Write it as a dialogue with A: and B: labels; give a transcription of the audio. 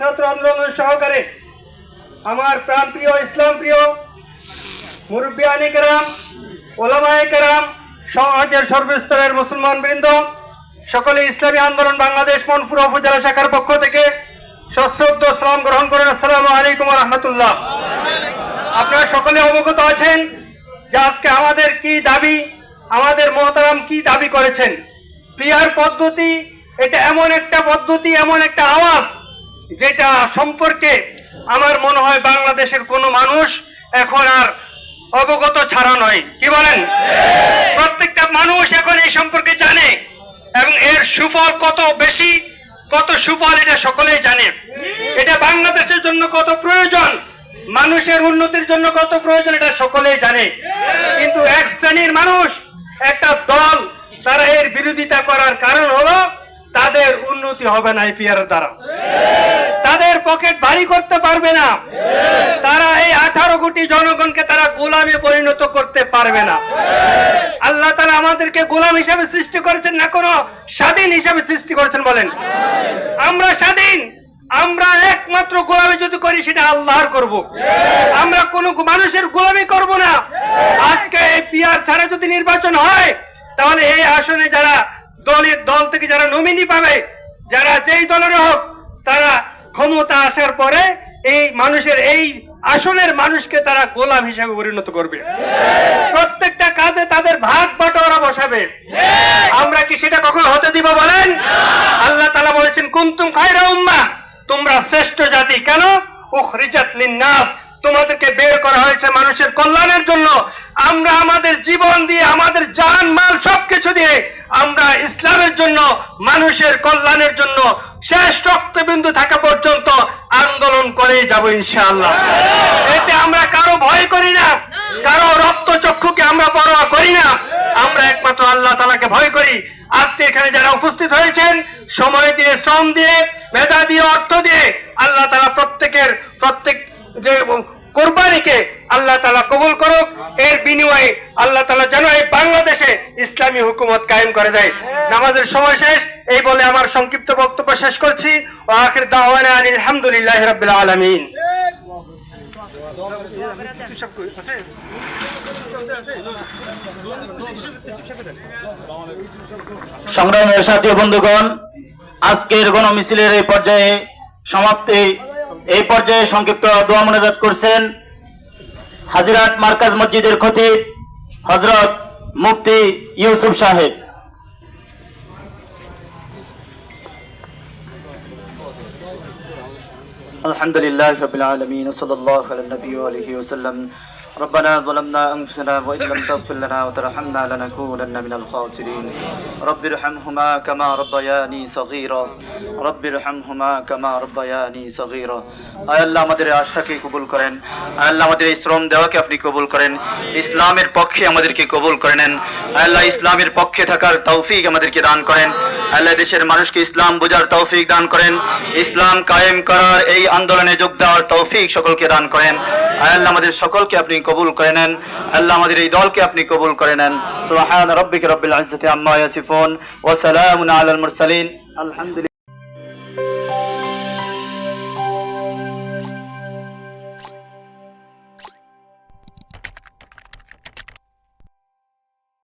A: ছাত্র আন্দোলন সহকারে আমার প্রাণপ্রিয় ইসলাম প্রিয় মুরব্বিয়ানি কেরাম ওলামায়ে কেরাম সমাজের সর্বস্তরের মুসলমান বৃন্দ সকলে ইসলামী আন্দোলন বাংলাদেশ মনপুর উপজেলা শাখার পক্ষ থেকে সশ্রদ্ধ সালাম গ্রহণ করেন। আসসালামু আলাইকুম রহমতুল্লাহ আপনারা সকলে অবগত আছেন যে আজকে আমাদের কি দাবি, আমাদের মহতারাম কি দাবি করেছেন? পিয়ার পদ্ধতি, এটা এমন একটা পদ্ধতি, এমন একটা আওয়াজ যেটা সম্পর্কে আমার মনে হয় বাংলাদেশের কোনো মানুষ এখন আর অবগত ছাড়া নয়। কি বলেন? প্রত্যেকটা মানুষ এখন এই সম্পর্কে জানে এবং এর সুফল কত বেশি, কত সুফল এটা সকলেই জানে। এটা বাংলাদেশের জন্য কত প্রয়োজন, মানুষের উন্নতির জন্য কত প্রয়োজন এটা সকলেই জানে। কিন্তু এক শ্রেণির মানুষ, একটা দল, তারা এর বিরোধিতা করার কারণ হলো তাদের উন্নতি হবে না এপিআর দ্বারা। তাদের পকেট ভারী করতে পারবে না। তারা এই আঠারো কোটি জনগণকে তারা গোলামে পরিণত করতে পারবে না। আল্লাহ তারা আমাদেরকে গোলাম হিসাবে সৃষ্টি করেছেন না, কোনো স্বাধীন হিসাবে সৃষ্টি করেছেন বলেন। আমরা স্বাধীন, আমরা একমাত্র গোলামি যদি করি, সেটা আল্লাহর করব। আমরা কোনো মানুষের গোলামি করব না। আজকে এই পিয়ার ছাড়া যদি নির্বাচন হয়, তাহলে এই আসনে যারা দলের দল থেকে যারা নমিনি পাবে, যারা যেই দলের হোক, তারা ক্ষমতা আসার পরে এই মানুষের, এই আসনের মানুষকে তারা গোলাম হিসাবে পরিণত করবে। প্রত্যেকটা কাজে তাদের ভাগ বাটোয়ারা বসাবে। আমরা কি সেটা কখনো হতে দিব বলেন? আল্লাহ তালা বলেছেন, কুন্তুম খায়রা উম্মা তোমরা শ্রেষ্ঠ জাতি। কেন? ও রিজাত লিন্নাস। তোমাদেরকে বের করা হয়েছে মানুষের কল্যাণের জন্য আমরা আমাদের জীবন দিয়ে, আমাদের জান, মাল সবকিছু দিয়ে আমরা ইসলামের জন্য, মানুষের কল্যাণের জন্য শেষ রক্তবিন্দু থাকা পর্যন্ত আন্দোলন করেই যাব ইনশাআল্লাহ। এতে আমরা কারও ভয় করি না, কারও রক্ত চক্ষুকে আমরা পরোয়া করি না। আমরা একমাত্র আল্লাহ তালাকে ভয় করি। আজকে এখানে যারা উপস্থিত হয়েছেন, সময় দিয়ে, শ্রম দিয়ে, মেধা দিয়ে, অর্থ দিয়ে, আল্লাহ তালা প্রত্যেকের, প্রত্যেক যে কোরবানিকে আল্লাহ তালা কবুল করুক এর বিনিময়ে আল্লাহ তালা যেন এই বাংলাদেশে ইসলামী হুকুমত কায়েম করে দেয়। নামাজের সময় শেষ এই বলে আমার সংক্ষিপ্ত বক্তব্য শেষ করছি। ও আখির দাওয়ানা আনিল হামদুলিল্লাহ রাব্বিল আলামিন।
B: সংগ্রামের সাথী বন্ধুগণ আজকের গণমিছিলের এই পর্যায়ে সমাপ্তি। এই পর্যায়ে সংক্ষিপ্ত দোয়া মোনাজাত করছেন হাজিরাট মার্কাজ মসজিদের খতিব হজরত মুফতি ইউসুফ সাহেব আলহামদুলিল্লাহ রবিল আলমিন সাল্লাহ আলী নবী আলহি ওসাল্লাম ربنا ظلمنا أنفسنا وإن لم تغفر لنا وترحمنا لنكونن من الخاسرين رب ارحمهما كما ربياني صغيرا رب ارحمهما كما ربياني صغيرا আয় আল্লাহ আমাদের এই আশাকে কবুল করেন আয় আল্লাহ আমাদের এই শ্রম দেওয়াকে আপনি কবুল করেন ইসলামের পক্ষে আমাদেরকে কবুল করে নেন আয় আল্লাহ ইসলামের পক্ষে থাকার তৌফিক আমাদেরকে দান করেন আল্লাহ দেশের মানুষকে ইসলাম বোঝার তৌফিক দান করেন ইসলাম কায়েম করার এই আন্দোলনে যোগ দেওয়ার তৌফিক সকলকে দান করেন আয় আল্লাহ আমাদের সকলকে আপনি কবুল করে নেন। আল্লাহ আমাদের এই দলকে আপনি কবুল করে নেন। সুবহান রাব্বিকা রব্বিল ইজ্জাতি আম্মা ইয়াসিফুন। ওয়া সালামুন আলাল মুরসালিন। আলহামদুলিল্লাহ।